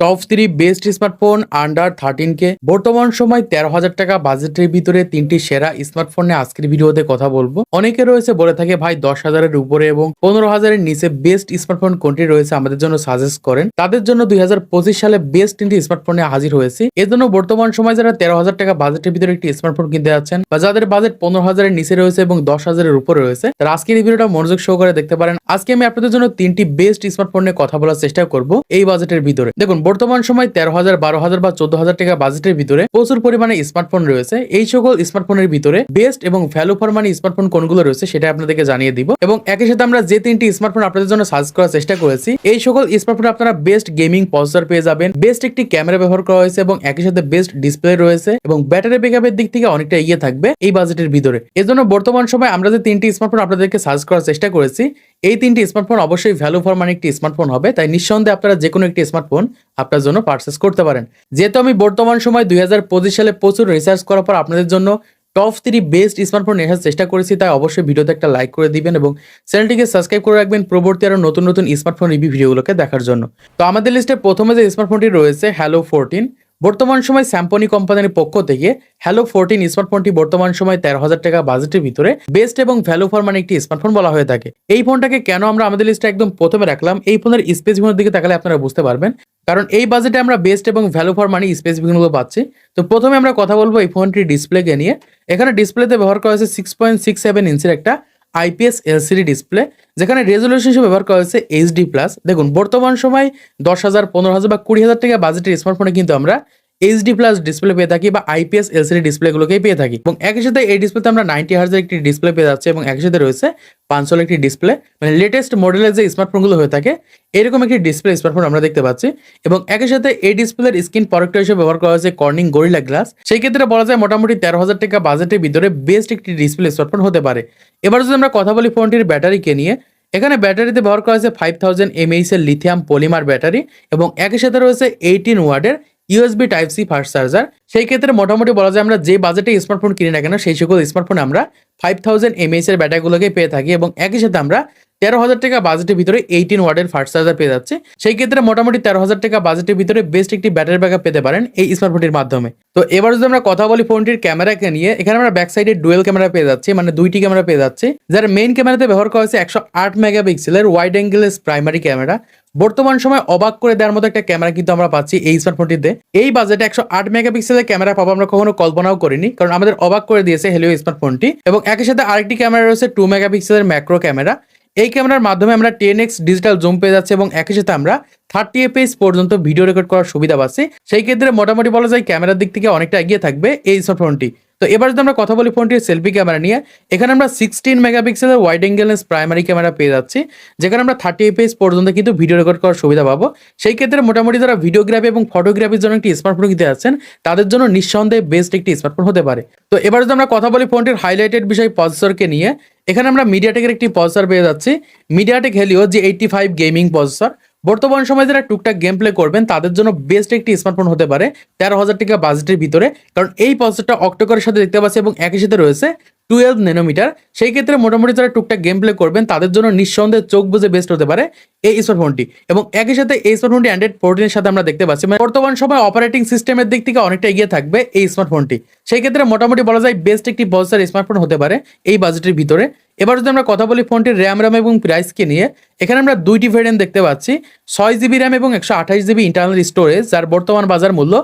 Top three best smartphone under thirteen K বর্তমান সময় তেরো হাজার টাকা বাজেটের ভিতরে তিনটি সেরা স্মার্টফোন নিয়ে আজকের ভিডিওতে কথা বলব। অনেকে রয়েছে বলে থাকে, ভাই, দশ হাজারের উপরে এবং পনেরো হাজারের নিচে বেস্ট স্মার্টফোন কোনটি রয়েছে আমাদের জন্য সাজেস্ট করেন। তাদের জন্য দুই হাজার পঁচিশ সালে বেস্ট তিনটি স্মার্টফোন নিয়ে হাজির হয়েছি। এর জন্য বর্তমান সময় যারা তেরো হাজার টাকা বাজেটের ভিতরে একটি স্মার্টফোন কিনতে যাচ্ছেন বা যাদের বাজেট পনেরো হাজারের নিচে রয়েছে এবং দশ হাজারের উপরে রয়েছে, তারা আজকের এই ভিডিওটা মনোযোগ সহকারে দেখতে পারেন। আজকে আমি আপনাদের জন্য তিনটি বেস্ট স্মার্টফোন নিয়ে কথা বলার চেষ্টা করব এই বাজেটের ভিতরে। দেখুন বর্তমান সময় তেরো হাজার, বারো হাজার বা চোদ্দ হাজার টাকা বাজেটের ভিতরে প্রচুর পরিমাণে স্মার্টফোন রয়েছে। এই সকল স্মার্টফোনের ভিতরে বেস্ট এবং ভ্যালু ফর মানি স্মার্টফোন কোনগুলো রয়েছে সেটা আপনাদেরকে জানিয়ে দিব। এবং একই সাথে আমরা যে তিনটি স্মার্টফোন আপনাদের জন্য সার্চ করার চেষ্টা করেছি, এই সকল স্মার্টফোন আপনারা বেস্ট গেমিং প্রসেসর পেয়ে যাবেন বেস্ট একটি ক্যামেরা ব্যবহার করা হয়েছে এবং একই সাথে বেস্ট ডিসপ্লে রয়েছে এবং ব্যাটারি ব্যাকআপের দিক থেকে অনেকটা এগিয়ে থাকবে এই বাজেটের ভিতরে। এজন্য বর্তমান সময় আমরা যে তিনটি স্মার্টফোন আপনাদেরকে সার্চ করার চেষ্টা করেছি, এই তিনটি স্মার্টফোন অবশ্যই ভ্যালু ফর মানি একটি স্মার্টফোন হবে। তাই নিঃসন্দেহে আপনারা যে কোনো একটি স্মার্টফোন আপনার জন্য পারচেস করতে পারেন। যেহেতু আমি বর্তমান সময় দুই হাজার পঁচিশ সালে প্রচুর রিসার্চ করার পর আপনাদের জন্য টপ থ্রি বেস্ট স্মার্টফোন নেওয়ার চেষ্টা করেছি, তাই অবশ্যই ভিডিওতে একটা লাইক করে দিবেন এবং চ্যানেলটিকে সাবস্ক্রাইব করে রাখবেন প্রবর্তী আরও নতুন নতুন স্মার্টফোন রিভিউ ভিডিওগুলোকে দেখার জন্য। তো আমাদের লিস্টে প্রথমে যে স্মার্টফোনটি রয়েছে হ্যালো ফোরটিন বর্তমান সময় স্যাম্পনি কোম্পানির পক্ষ থেকে হ্যালো ফোরটিন স্মার্টফোনটি বর্তমান সময় তেরো হাজার টাকা বাজেটের ভিতরে বেস্ট এবং ভ্যালু ফর মানে একটি স্মার্টফোন বলা হয়ে থাকে। এই ফোনটাকে কেন আমরা আমাদের লিস্টে একদম প্রথমে রাখলাম? এই ফোনের স্পেস স্পেসিফিকের দিকে তাকালে আপনারা বুঝতে পারবেন। কারণ এই বাজেটে আমরা বেস্ট এবং ভ্যালু ফর মানি স্পেসিফিকগুলো পাচ্ছি। তো প্রথমে আমরা কথা বলব এই ফোনটির ডিসপ্লেকে নিয়ে। এখানে ডিসপ্লেতে ব্যবহার করা হয়েছে সিক্স পয়েন্ট সিক্স সেভেন ইঞ্চের একটা আইপিএস এলসিডি ডিসপ্লে, যেখানে রেজলিউশন হিসেবে ব্যবহার করা হয়েছে এইচডি প্লাস দেখুন, বর্তমান সময় দশ হাজার পনেরো হাজার বা কুড়ি হাজার টাকা বাজেটের স্মার্টফোনে কিন্তু আমরা এইচডি প্লাস ডিসপ্লে পেয়ে থাকি বা আইপিএস এলসিডি ডিসপ্লেগুলোকেই পেয়ে থাকি। এবং একই সাথে এই ডিসপ্লেতে আমরা নাইনটি হার্জের একটি ডিসপ্লে পেয়ে যাচ্ছি এবং একই সাথে রয়েছে পাঁচশোর একটি ডিসপ্লে মানে লেটেস্ট মডেলের যে স্মার্টফোনগুলো হয়ে থাকে, এরকম একটি ডিসপ্লে স্মার্টফোন আমরা দেখতে পাচ্ছি। এবং একই সাথে এই ডিসপ্লের স্ক্রিন প্রোডাক্ট হিসেবে ব্যবহার করা হয়েছে কর্নিং গরিলা গ্লাস সেই ক্ষেত্রে বলা যায় মোটামুটি তেরো হাজার টাকা বাজেটের ভিতরে বেস্ট একটি ডিসপ্লে স্মার্টফোন হতে পারে। এবার যদি আমরা কথা বলি ফোনটির ব্যাটারিকে নিয়ে, এখানে ব্যাটারিতে ব্যবহার করা হয়েছে ফাইভ থাউজেন্ড এমএইচ এর লিথিয়াম পলিমার ব্যাটারি এবং একই সাথে রয়েছে এইটিন ওয়ার্ডের USB type C first charger সেই ক্ষেত্রে মোটামুটি বলা যায় আমরা যে বাজেটে স্মার্টফোন কিনি না কেন, সেই সকল স্মার্টফোনে আমরা ফাইভ থাউজেন্ড এমএইচ এর ব্যাটারিগুলোকে পেয়ে থাকি এবং একই সাথে আমরা তেরো হাজার টাকা বাজেটের ভিতরে এইটিন ওয়ার্ডের ফার্স্ট চার্জার পেয়ে যাচ্ছে। সেই ক্ষেত্রে মোটামুটি তেরো হাজার টাকা বাজেটের ভিতরে বেস্ট একটি ব্যাটারি ব্যাকআপ পেতে পারেন এই স্মার্টফোনটির মাধ্যমে। তো এবার যদি আমরা কথা বলি ফোনটির ক্যামেরাকে নিয়ে, এখানে আমরা ব্যাক সাইডে ডুয়েল ক্যামেরা পেয়ে যাচ্ছি মানে দুইটি ক্যামেরা পেয়ে যাচ্ছে। যার মেইন ক্যামেরাতে ব্যবহার করা হয়েছে একশো আট মেগাপিক্সেলের ওয়াইড অ্যাঙ্গেলের প্রাইমারি ক্যামেরা বর্তমান সময় অবাক করে দেওয়ার মতো একটা ক্যামেরা কিন্তু আমরা পাচ্ছি এই স্মার্টফোনটিতে এই বাজেটে একশো আট মেগাপিক্সেলের ক্যামেরা পাবো আমরা কখনো কল্পনাও করিনি, কারণ আমাদের অবাক করে দিয়েছে হেলিও স্মার্টফোনটি এবং একই সাথে আরেকটি ক্যামেরা রয়েছে টু মেগাপিক্সেলের ম্যাক্রো ক্যামেরা। এই ক্যামেরার মাধ্যমে আমরা টেন এক্স ডিজিটাল জুম পেয়ে যাচ্ছে এবং একই সাথে আমরা থার্টি এফএস পর্যন্ত ভিডিও রেকর্ড করার সুবিধা পাচ্ছি। সেই ক্ষেত্রে মোটামুটি বলা যায় ক্যামেরার দিক থেকে অনেকটা এগিয়ে থাকবে এই স্মার্টফোনটি তো এবার যদি আমরা কথা বলি ফোনটির সেলফি ক্যামেরা নিয়ে, এখানে আমরা সিক্সটিন মেগাপিক্সেলের ওয়াইড অ্যাঙ্গেলেন্স প্রাইমারি ক্যামেরা পেয়ে যাচ্ছি, যেখানে আমরা থার্টি এফএস পর্যন্ত কিন্তু ভিডিও রেকর্ড করার সুবিধা পাবো। সেই ক্ষেত্রে মোটামুটি যারা ভিডিওগ্রাফি এবং ফটোগ্রাফির জন্য একটি স্মার্টফোন কিনতে যাচ্ছেন, তাদের জন্য নিঃসন্দেহে বেস্ট একটি স্মার্টফোন হতে পারে। তো এবার যদি আমরা কথা বলি ফোনটির হাইলাইটেড বিষয় প্রসেসরকে নিয়ে এখানে আমরা মিডিয়াটেকের একটি প্রসেসর পেয়ে যাচ্ছি। মিডিয়াটেক হেলিও যে এইটটি ফাইভ গেমিং প্রসেসর বর্তমান সময়ে যারা টুকটাক গেম প্লে করবেন, তাদের জন্য বেস্ট একটি স্মার্টফোন হতে পারে তেরো হাজার টাকা বাজেটের ভিতরে। কারণ এই প্রসেসরটা অক্টোকরের সাথে দেখতে পাচ্ছি এবং একই সাথে রয়েছে টুয়েলভ নেনোমিটার সেই ক্ষেত্রে মোটামুটি যারা টুকটাক গেম প্লে করবেন, তাদের জন্য নিঃসন্দেহে চোখ বুঝে বেস্ট হতে পারে এই স্মার্টফোনটি এবং একই সাথে এই স্মার্টফোনটি অ্যান্ড্রয়েড ফোরটিনের সাথে আমরা দেখতে পাচ্ছি। মানে বর্তমান সময় অপারেটিং সিস্টেমের দিক থেকে অনেকটা এগিয়ে থাকবে এই স্মার্টফোনটি সেই ক্ষেত্রে মোটামুটি বলা যায় বেস্ট একটি প্রসেসর স্মার্টফোন হতে পারে এই বাজেটের ভিতরে। এবার যদি আমরা কথা বলি ফোনটির র্যাম র্যাম এবং প্রাইসকে নিয়ে, এখানে আমরা দুইটি ভেরিয়েন্ট দেখতে পাচ্ছি। ছয় জিবি র্যাম এবং একশো আঠাশ জিবি ইন্টারনাল স্টোরেজ যার বর্তমান বাজার মূল্য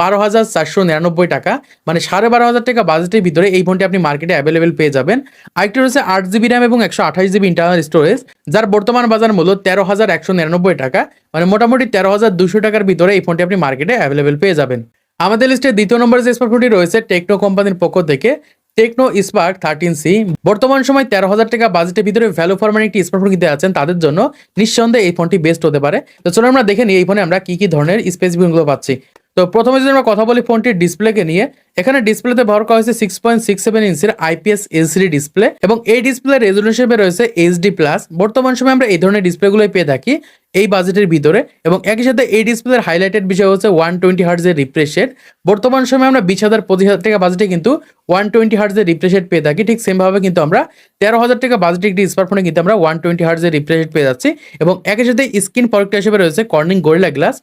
বারো হাজার চারশো নিরানব্বই টাকা। মানে সাড়ে বারো হাজার টাকা বাজেটের ভিতরে এই ফোনটি আপনি মার্কেটে অ্যাভেলেবেল পেয়ে যাবেন। আরেকটি রয়েছে আট জিবি র্যাম এবং একশো আঠাশ জিবি ইন্টারনাল স্টোরেজ যার বর্তমান বাজার মূল্য তেরো হাজার একশো নিরানব্বই টাকা। মানে মোটামুটি তেরো হাজার দুশো টাকার ভিতরে এই ফোনটি আপনি মার্কেটে অ্যাভেলেবেল পেয়ে যাবেন। আমাদের লিস্টে দ্বিতীয় নম্বরে যে স্মার্টফোনটি রয়েছে টেকনো কোম্পানির পক্ষ থেকে টেকনো স্পার্ক থার্টিন সি বর্তমান সময় তেরো হাজার টাকা বাজেটের ভিতরে ভ্যালু ফর মানি একটি স্মার্টফোন কিনতে আছেন তাদের জন্য নিঃসন্দেহে এই ফোনটি বেস্ট হতে পারে। তো চলো আমরা দেখে নিই এই ফোনে আমরা কি কি ধরনের স্পেসিফিকগুলো পাচ্ছি। তো প্রথমে যদি আমরা কথা বলি ফোনটির ডিসপ্লেকে নিয়ে, এখানে ডিসপ্লেতে ব্যবহার করা হয়েছে সিক্স পয়েন্ট সিক্স সেভেন ইঞ্চের আইপিএস এলসিডি ডিসপ্লে এবং এই ডিসপ্লে রেজলিউশন রয়েছে এইচডি প্লাস বর্তমান সময় আমরা এই ধরনের ডিসপ্লেগুলোই পেয়ে থাকি এই বাজেটের ভিতরে এবং একই সাথে এই ডিসপ্লের হাইলাইটেড বিষয় হচ্ছে ওয়ান টোয়েন্টি হার্টজের রিফ্রেশ রেট বর্তমান সময় আমরা বিশ হাজার পঁচিশ হাজার টাকা বাজেটে কিন্তু ওয়ান টোয়েন্টি হার্টজের রিফ্রেশ রেট পেয়ে থাকি। ঠিক সেমভাবে কিন্তু আমরা তেরো হাজার টাকা বাজেটে একটি স্মার্টফোনে কিন্তু আমরা ওয়ান টোয়েন্টি হার্টজের রিফ্রেশ রেট পেয়ে যাচ্ছি এবং একই সাথে স্ক্রিন প্রোডাক্ট হিসেবে রয়েছে কর্নিং গরিলা গ্লাস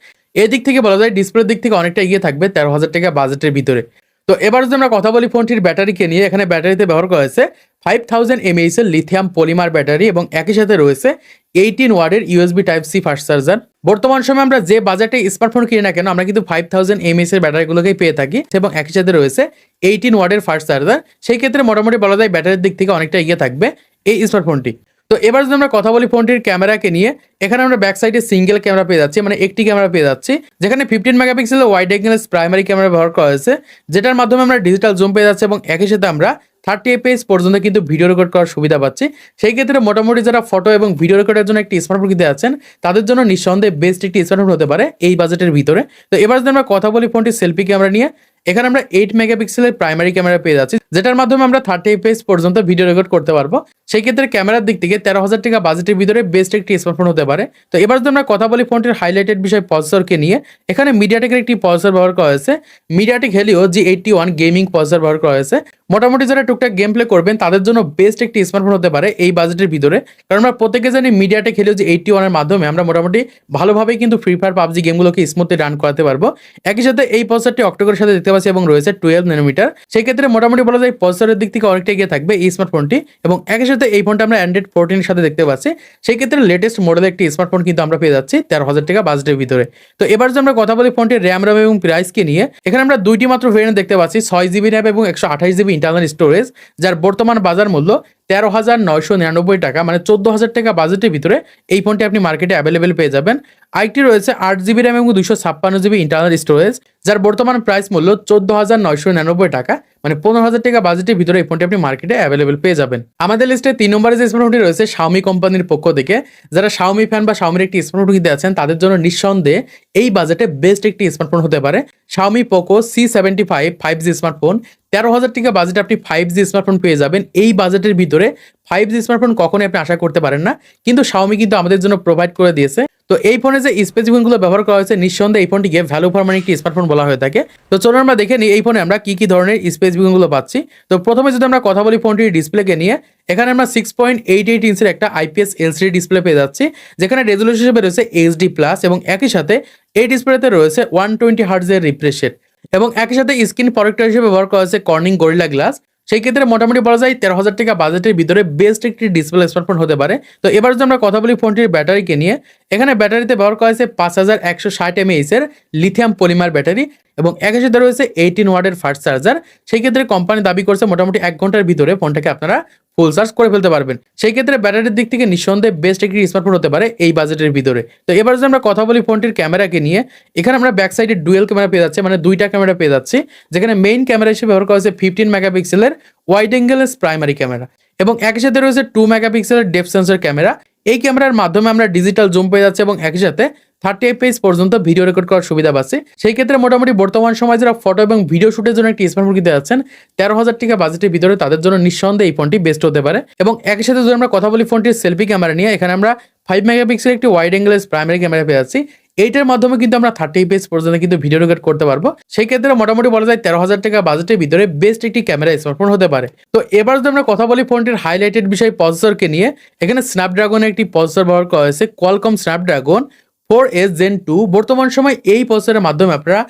এদিক থেকে বলা যায় ডিসপ্লের দিক থেকে অনেকটা এগিয়ে থাকবে তেরো হাজার টাকা বাজেটের ভিতরে। তো এবার যদি আমরা কথা বলি ফোনটির ব্যাটারিকে নিয়ে, এখানে ব্যাটারিতে ব্যবহার করা হয়েছে ফাইভ থাউজেন্ড এমএইচ এর লিথিয়াম পলিমার ব্যাটারি এবং একই সাথে রয়েছে এইটিন ওয়ার্ডের USB type C fast charger বর্তমান সময়ে আমরা যে বাজেটে স্মার্টফোন কিনি না কেন, আমরা কিন্তু ফাইভ থাউজেন্ড এমএইচ এর ব্যাটারিগুলোকেই পেয়ে থাকি এবং একই সাথে রয়েছে এইটিন ওয়ার্ডের ফাস্ট চার্জার সেই ক্ষেত্রে মোটামুটি বলা যায় ব্যাটারির দিক থেকে অনেকটা এগিয়ে থাকবে এই স্মার্টফোনটি তো এবার যদি আমরা কথা বলি ফোনটির ক্যামেরাকে নিয়ে, এখানে আমরা ব্যাক সাইডে সিঙ্গেল ক্যামেরা পেয়ে যাচ্ছি মানে একটি ক্যামেরা পেয়ে যাচ্ছি, যেখানে ফিফটিন মেগাপিক্সেল ওয়াইড অ্যাঙ্গেলের প্রাইমারি ক্যামেরা ব্যবহার করা হয়েছে, যেটার মাধ্যমে আমরা ডিজিটাল জুম পেয়ে যাচ্ছি এবং একই সাথে আমরা থার্টি এপিএস পর্যন্ত কিন্তু ভিডিও রেকর্ড করার সুবিধা পাচ্ছি। সেই ক্ষেত্রে মোটামুটি যারা ফটো এবং ভিডিও রেকর্ডের জন্য একটি স্মার্টফোন কিনতে আছেন তাদের জন্য নিঃসন্দেহে বেস্ট একটি স্মার্টফোন হতে পারে এই বাজেটের ভিতরে। তো এবার যদি আমরা কথা বলি ফোনটি সেলফি ক্যামেরা নিয়ে এখানে আমরা এইট মেগাপিক্সেলের প্রাইমারি ক্যামেরা পেয়ে যাচ্ছি, যেটার মাধ্যমে আমরা থার্টি এপিএস পর্যন্ত ভিডিও রেকর্ড করতে পারব। সেই ক্ষেত্রে ক্যামেরার দিক থেকে তেরো হাজার টাকা বাজেটের ভিতরে বেস্ট একটি স্মার্টফোন হতে পারে। তো এবার যদি আমরা কথা বলি ফোনটির হাইলাইটেড বিষয় পলসারকে নিয়ে, এখানে মিডিয়াটেকের একটি পলসার ব্যবহার করা হয়েছে। MediaTek Helio G eighty one gaming পলসার ব্যবহার করা হয়েছে। মোটামুটি যারা টুকটাক গেম প্লে করবেন, তাদের জন্য বেস্ট একটি স্মার্টফোন হতে পারে এই বাজেটের ভিতরে। কারণ আমরা প্রত্যেকে জানি মিডিয়াটেক হেলিও যে এইটটি ওয়ানের মাধ্যমে আমরা মোটামুটি ভালোভাবেই কিন্তু ফ্রি ফায়ার পাবজি গেমগুলোকে স্মুথলি রান করাতে পারব। একই সাথে এই পলসারটি অক্টোবরের সাথে দেখতে পাচ্ছি এবং রয়েছে টুয়েলভ নেনোমিটার সেই ক্ষেত্রে মোটামুটি বলা যায় প্রসেসরের দিক থেকে অনেকটা এগিয়ে থাকবে এই স্মার্টফোনটি এবং একই সাথে এই ফোনটা আমরা অ্যান্ড্রয়েড ফোরটিনের সাথে দেখতে পাচ্ছি। সেই ক্ষেত্রে লেটেস্ট মডেলের একটি স্মার্টফোন কিন্তু আমরা পেয়ে যাচ্ছি তেরো হাজার টাকা বাজেটের ভিতরে। তো এবার যে আমরা কথা বলি ফোনটির র্যাম র্যাম এবং প্রাইসকে নিয়ে, এখানে আমরা দুইটি মাত্র ভেরিয়েন্ট দেখতে পাচ্ছি, ছয় জিবি র্যাম এবং একশো আঠাশ জিবি ইন্টারনাল স্টোরেজ যার বর্তমান বাজার মূল্য তেরো হাজার নয়শো নিরানব্বই টাকা মানে চোদ্দ হাজার টাকা বাজেটের ভিতরে এই ফোনটি আপনি মার্কেটে অ্যাভেলেবেল পেয়ে যাবেন। আরেকটি রয়েছে আট জিবি র্যাম এবং দুশো ছাপ্পান্ন জিবি ইন্টারনাল স্টোরেজ যার বর্তমান প্রাইস মূল্য চোদ্দ হাজার নয়শো নিরানব্বই টাকা। মানে পনেরো হাজার টাকা বাজেটের ভিতরে এই ফোনটি আপনি মার্কেটে অ্যাভেলেবেল পেয়ে যাবেন। আমাদের লিস্টে তিন নম্বরে যে স্মার্টফোনটি রয়েছে শাওমি কোম্পানির পক্ষ থেকে, যারা শাওমি ফ্যান বা শাওমির একটি স্মার্টফোন কিনতে আছেন তাদের জন্য নিঃসন্দেহে এই বাজেটে বেস্ট একটি স্মার্টফোন হতে পারে। Xiaomi Poco C seventy five five G smartphone তেরো হাজার টাকা বাজেটে আপনি ফাইভ জি স্মার্টফোন পেয়ে যাবেন। এই বাজেটের ভিতরে ফাইভ জি স্মার্টফোন কখনোই আপনি আশা করতে পারেন না। কিন্তু শাওমি কিন্তু আমাদের জন্য প্রোভাইড করে দিয়েছে। তো এই ফোনে যে স্পেসিফিকগুলো ব্যবহার করা হয়েছে, নিঃসন্দেহে এই ফোনটিকে ভ্যালু ফর মানি একটি স্মার্টফোন বলা হয়ে থাকে। তো চলুন আমরা দেখে নিই এই ফোনে আমরা কি কি ধরনের স্পেসিফিকগুলো পাচ্ছি। তো প্রথমে যদি আমরা কথা বলি ফোনটির ডিসপ্লেকে নিয়ে, এখানে আমরা সিক্স পয়েন্ট এইট এইট ইঞ্চের একটা আইপিএস এলসিডি ডিসপ্লে পেয়ে যাচ্ছি, যেখানে রেজলিউশন হিসেবে রয়েছে এইচডি প্লাস এবং একই সাথে এই ডিসপ্লেতে রয়েছে ওয়ান টোয়েন্টি হার্টজের রিফ্রেশ রেট এবং একই সাথে স্ক্রিন প্রোটেক্টর হিসেবে ব্যবহার করা হয়েছে কর্নিং গরিলা গ্লাস সেই ক্ষেত্রে মোটামুটি বলা যায় তেরো হাজার টাকা বাজেটের ভিতরে বেস্ট একটি ডিসপ্লে স্মার্টফোন হতে পারে। তো এবার যদি আমরা কথা বলি ফোনটির ব্যাটারিকে নিয়ে, এখানে ব্যাটারিতে ব্যবহার করা হয়েছে পাঁচ হাজার একশো ষাট এমএইচ এর লিথিয়াম পলিমার ব্যাটারি এবং একই সাথে রয়েছে এইটিন ওয়ার্ডের ফাস্ট চার্জার সেই ক্ষেত্রে কোম্পানি দাবি করছে মোটামুটি এক ঘণ্টার ভিতরে ফোনটাকে আপনারা ফুল চার্জ করে ফেলতে পারবেন। সেই ক্ষেত্রে ব্যাটারির দিক থেকে নিঃসন্দেহে বেস্ট একটি স্মার্টফোন হতে পারে এই বাজেটের ভিতরে। তো এবার যদি আমরা কথা বলি ফোনটির ক্যামেরাকে নিয়ে, এখানে আমরা ব্যাক সাইডে ডুয়েল ক্যামেরা পেয়ে যাচ্ছি মানে দুইটা ক্যামেরা পেয়ে যাচ্ছি, যেখানে মেইন ক্যামেরা হিসেবে ব্যবহার করা হয়েছে ফিফটিন মেগাপিক্সেলের ওয়াইড অ্যাঙ্গেলের প্রাইমারি ক্যামেরা এবং একই সাথে রয়েছে টু মেগাপিক্সেলের ডেপ সেন্সর ক্যামেরা এই ক্যামেরার মাধ্যমে আমরা ডিজিটাল জুম পেয়ে যাচ্ছি এবং একই সাথে থার্টি এফপিএস পর্যন্ত ভিডিও রেকর্ড করার সুবিধা পাচ্ছে। সেই ক্ষেত্রে মোটামুটি বর্তমান সময় যারা ফটো এবং ভিডিও শুটের জন্য একটি স্মার্টফোন কিনতে যাচ্ছেন তেরো হাজার টাকা বাজেটের ভিতরে তাদের জন্য নিঃসন্দেহে এই ফোনটি বেস্ট হতে পারে। এবং একই সাথে যদি আমরা কথা বলি ফোনটির সেলফি ক্যামেরা নিয়ে, এখানে আমরা ফাইভ মেগাপিক্সেল একটি ওয়াইড অ্যাঙ্গেলের প্রাইমারি ক্যামেরা পেয়ে যাচ্ছি। এইটার মাধ্যমে কিন্তু আমরা থার্টি পেজ পর্যন্ত কিন্তু ভিডিও রেকর্ড করতে পারব। সেই ক্ষেত্রে মোটামুটি বলা যায় তেরো হাজার টাকা বাজেটের ভিতরে বেস্ট একটি ক্যামেরা স্মার্টফোন হতে পারে। তো এবার যদি আমরা কথা বলি ফোনটির হাইলাইটেড বিষয় পলসরকে নিয়ে, এখানে স্ন্যাপড্রাগনের একটি পলসর ব্যবহার করা হয়েছে। Qualcomm Snapdragon four S Gen two বর্তমান সময় এই পলসারের মাধ্যমে আপনারা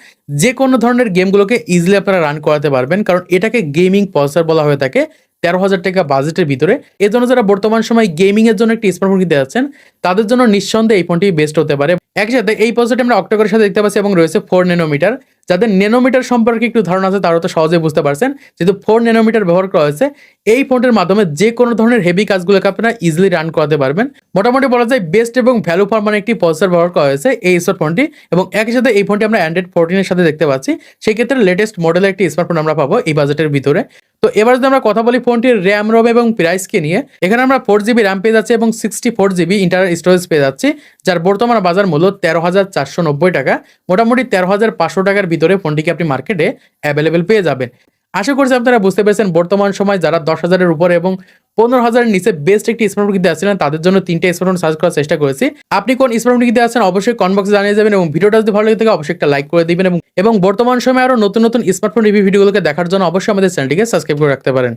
যে কোনো ধরনের গেমগুলোকে ইজিলি আপনারা রান করাতে পারবেন, কারণ এটাকে গেমিং পলসার বলা হয়ে থাকে। তেরো হাজার টাকা বাজেটের ভিতরে। এর জন্য যারা বর্তমান সময় গেমিং এর জন্য একটি স্মার্টফোন কিনতে যাচ্ছেন, তাদের জন্য নিঃসন্দেহে এই ফোনটি বেস্ট হতে পারে। একসাথে এই পলসারটি আমরা অক্টোবরের সাথে দেখতে পাচ্ছি এবং রয়েছে ফোর নেনোমিটার যাদের নেনোমিটার সম্পর্কে একটু ধারণা আছে, তারা তো সহজে বুঝতে পারছেন। যেহেতু ফোর নেনোমিটার ব্যবহার করা হয়েছে, এই ফোনটির মাধ্যমে যে কোনো ধরনের হেভি কাজগুলোকে আপনারা ইজিলি রান করাতে পারবেন। মোটামুটি বলা যায় বেস্ট এবং ভ্যালু ফর মানে একটি পলসার ব্যবহার করা হয়েছে এই স্মার্টফোনটি এবং একই সাথে এই ফোনটি আমরা অ্যান্ড্রয়েড ফোরটিনের সাথে দেখতে পাচ্ছি সেই ক্ষেত্রে লেটেস্ট মডেলের একটি স্মার্টফোন আমরা পাবো এই বাজেটের ভিতরে। তো এবার যদি আমরা কথা বলি ফোনটির র্যাম রোম এবং প্রাইসকে নিয়ে, এখানে আমরা ফোর জিবি র্যাম পেয়ে যাচ্ছি এবং sixty four GB internal storage পেয়ে যাচ্ছি, যার বর্তমান বাজার মূল্য তেরো হাজার চারশো নব্বই টাকা। মোটামুটি তেরো হাজার পাঁচশো টাকার ভিতরে ফোনটিকে আপনি মার্কেটে অ্যাভেলেবেল পেয়ে যাবেন। আশা করছি আপনারা বুঝতে পেরেছেন, বর্তমান সময় যারা দশ হাজারের উপরে এবং পনেরো হাজারের নিচে বেস্ট একটি স্মার্টফোন কিনতে আসছিলেন, তাদের জন্য তিনটে স্মার্টফোন সার্চ করার চেষ্টা করেছি। আপনি কোন স্মার্টফোন কিনতে আসছেন, অবশ্যই কমেন্ট বক্সে জানিয়ে যাবেন এবং ভিডিওটা যদি ভালো লাগে থাকে, অবশ্যই একটা লাইক করে দিবেন এবং বর্তমান সময়ে আরও নতুন নতুন স্মার্টফোন রিভিউ ভিডিওগুলোকে দেখার জন্য অবশ্যই আমাদের চ্যানেলটিকে সাবস্ক্রাইব করে রাখতে পারেন।